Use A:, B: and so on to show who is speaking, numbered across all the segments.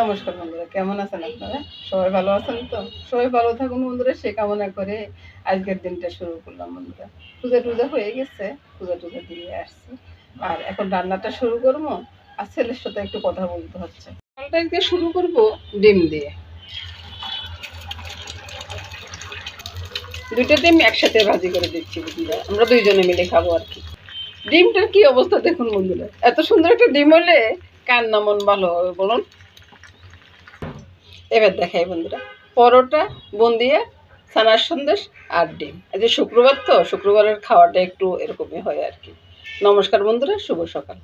A: নমস্কার বন্ধুরা, কেমন আছেন আপনারা? সবাই ভালো আছেন তো? সবাই ভালো থাকুন বন্ধুরা, সে কামনা করে আজকের দিনটা শুরু করলাম বন্ধুরা। পূজা টুজা হয়ে গেছে, পূজা টুজা দিয়ে আসছি। আর এখন রান্নাটা শুরু করব, আর ছেলের সাথে একটু কথা বলতে হচ্ছে। শুরু করব ডিম দিয়ে। দুইটা ডিম একসাথে ভাজি করে দিচ্ছি বন্ধুরা, আমরা দুইজনে মিলে খাব আর কি। ডিমটার কি অবস্থা দেখুন বন্ধুরা, এত সুন্দর একটা ডিম হলে কার মন ভালো হবে বলুন? এবার দেখাই বন্ধুরা। পরোটা, বন্দিয়া, ছানার সন্দেশ আর ডিম। এই যে শুক্রবার তো, শুক্রবারের খাওয়াটা একটু এরকমই হয় আর কি। নমস্কার বন্ধুরা, শুভ সকাল।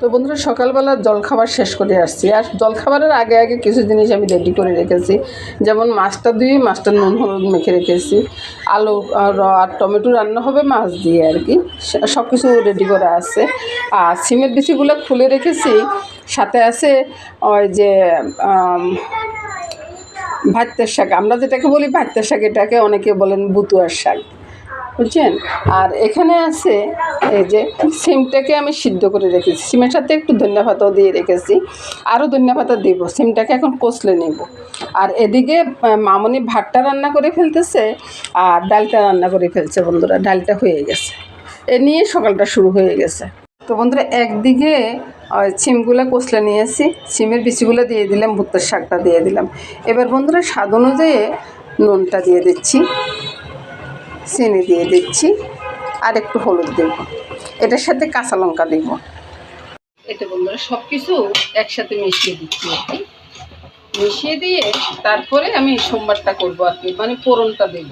A: তো বন্ধুরা, সকালবেলা জলখাবার শেষ করে আসছি। আর জলখাবারের আগে আগে কিছু জিনিস আমি রেডি করে রেখেছি। যেমন মাছটা দিয়ে মাছটা নুন, হলুদ মেখে রেখেছি। আলু আর আর টমেটো রান্না হবে মাছ দিয়ে আর কি। সব কিছু রেডি করা আছে। আর সিমের বিচিগুলো খুলে রেখেছি। সাথে আছে ওই যে ভাতের শাক। আমরা যেটাকে বলি ভাতের শাক, এটাকে অনেকে বলেন বুতুয়ার শাক। বুঝছেন? আর এখানে আছে এই যে সিমটাকে আমি সিদ্ধ করে রেখেছি। সিমের সাথে একটু ধনিয়া পাতাও দিয়ে রেখেছি। আরও ধনিয়া পাতা দেবো। সিমটাকে এখন কষলে নেব। আর এদিকে মামনি ভাতটা রান্না করে ফেলতেছে আর ডালটা রান্না করে ফেলছে বন্ধুরা। ডালটা হয়ে গেছে। এ নিয়ে সকালটা শুরু হয়ে গেছে। তো বন্ধুরা, একদিকে সিমগুলো কষলে নিয়েছি সিমের বিচিগুলো দিয়ে দিলাম, ভুট্টার শাকটা দিয়ে দিলাম। এবার বন্ধুরা, স্বাদ অনুযায়ী নুনটা দিয়ে দিচ্ছি, চিনি দিয়ে দিচ্ছি, আর একটু হলুদ দেব। এটার সাথে কাঁচা লঙ্কা দেব। এটা বন্ধুরা সব কিছু একসাথে মিশিয়ে দিচ্ছি মিশিয়ে দিয়ে তারপরে আমি সোমবারটা করব আর কি মানে ফোড়নটা দেব।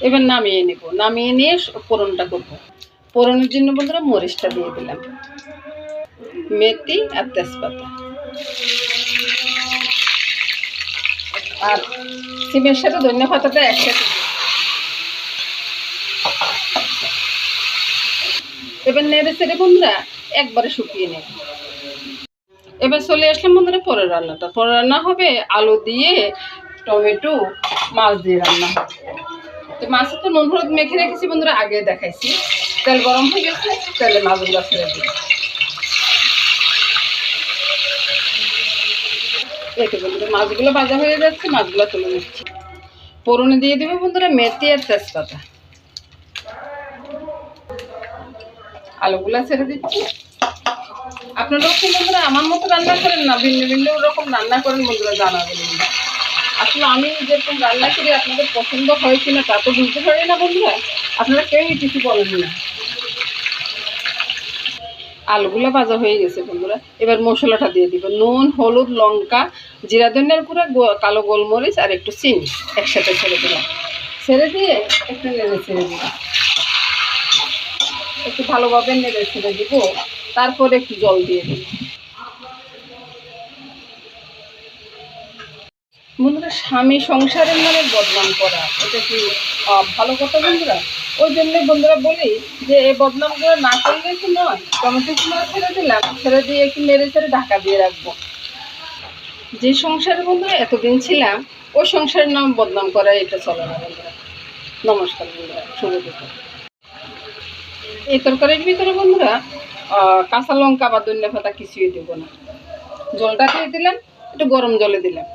A: এবার নামিয়ে নেব। নামিয়ে নিয়ে ফোড়নটা করব। পোড়নের জন্য বন্ধুরা মরিচটা দিয়ে দিলাম। মেথি আর তেজপাতা। আর সিমের সাথে ধনিয়া পাতাটা একসাথে এবার নেড়ে চেড়ে বন্ধুরা একবারে শুকিয়ে নেব। এবার চলে আসলাম বন্ধুরা পরের রান্নাটা। পরের রান্না হবে আলু দিয়ে টমেটো মাছ দিয়ে রান্না। হবে। তো মাছে তো নুন হলুদ মেখে রেখেছি বন্ধুরা, আগে দেখাইছি। তেল গরম হয়ে গেছে, তেলে মাছগুলো ছেড়ে দিই এই মাছগুলো ভাজা হয়ে যাচ্ছে, মাছগুলো তুলে নিচ্ছি। ফোড়নে দিয়ে দেবো বন্ধুরা মেথি আর তেজপাতা। আলুগুলো ছেড়ে দিচ্ছি। আপনারাও বন্ধুরা আমার মতো রান্না করেন না? ভিন্ন ভিন্ন রকম রান্না করেন বন্ধুরা জানাবেন। আসলে আমি যেরকম রান্না করি, আপনাদের পছন্দ হয় কিনা তা তো বুঝতে পারি না বন্ধুরা। আপনারা কেউই কিছু বলেন না। আলুগুলো ভাজা হয়ে গেছে বন্ধুরা। এবার মশলাটা দিয়ে দিব। নুন, হলুদ, লঙ্কা, জিরা ধনিয়ার গুঁড়া কালো গোলমরিচ আর একটু চিনি একসাথে ছেড়ে দিলাম। ছেড়ে দিয়ে একটু নেড়ে ছেড়ে দিব। একটু ভালোভাবে নেড়ে ছেড়ে দিব। তারপরে একটু জল দিয়ে দিব। বন্ধুরা, স্বামী সংসারের নামে বদনাম করা, এটা কি ভালো কথা বন্ধুরা? ওই জন্য বন্ধুরা বলি যে, এই বদনামগুলো না করলে কি নয়? টমেটো গুলো ছেড়ে দিলাম, ছেড়ে দিয়ে একটু নেড়ে ছেড়ে ঢাকা দিয়ে রাখব। যে সংসারে বন্ধুরা এতদিন ছিলাম, ওই সংসারের নাম বদনাম করা, এটা চলে না বন্ধুরা। নমস্কার বন্ধুরা, শুভ এই তরকারির ভিতরে বন্ধুরা কাঁচা লঙ্কা বা ধনিয়া পাতা কিছুই দেবো না। জলটা খেয়ে দিলাম, একটু গরম জলে দিলাম।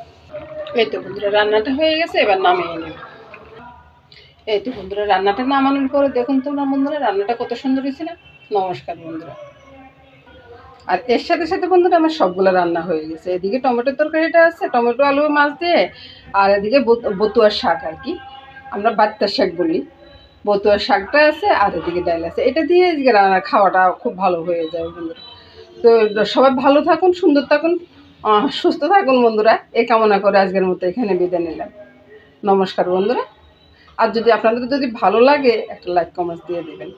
A: এই তো বন্ধুরা, রান্নাটা হয়ে গেছে, এবার নামিয়ে নেব এই তো বন্ধুরা, রান্নাটা নামানোর পরে দেখুন তোমরা বন্ধুরা, রান্নাটা কত সুন্দর হয়েছে না? নমস্কার বন্ধুরা। আর এর সাথে সাথে বন্ধুরা আমার সবগুলো রান্না হয়ে গেছে। এদিকে টমেটোর তরকারিটা আছে, টমেটো, আলু, মাছ দিয়ে, আর এদিকে বত- বতুয়ার শাক আর কি। আমরা বাত্তার শাক বলি। বতুয়ার শাকটা আছে, আর এদিকে ডাল আছে। এটা দিয়ে এদিকে রান্না খাওয়াটা খুব ভালো হয়ে যায় বন্ধুরা। তো সবাই ভালো থাকুন, সুন্দর থাকুন। সুস্থ থাকুন বন্ধুরা। এ কামনা করে আজকের মতো এখানে বিদায় নিলাম। নমস্কার বন্ধুরা। আর যদি আপনাদের যদি ভালো লাগে, একটা লাইক কমেন্টস দিয়ে দেবেন।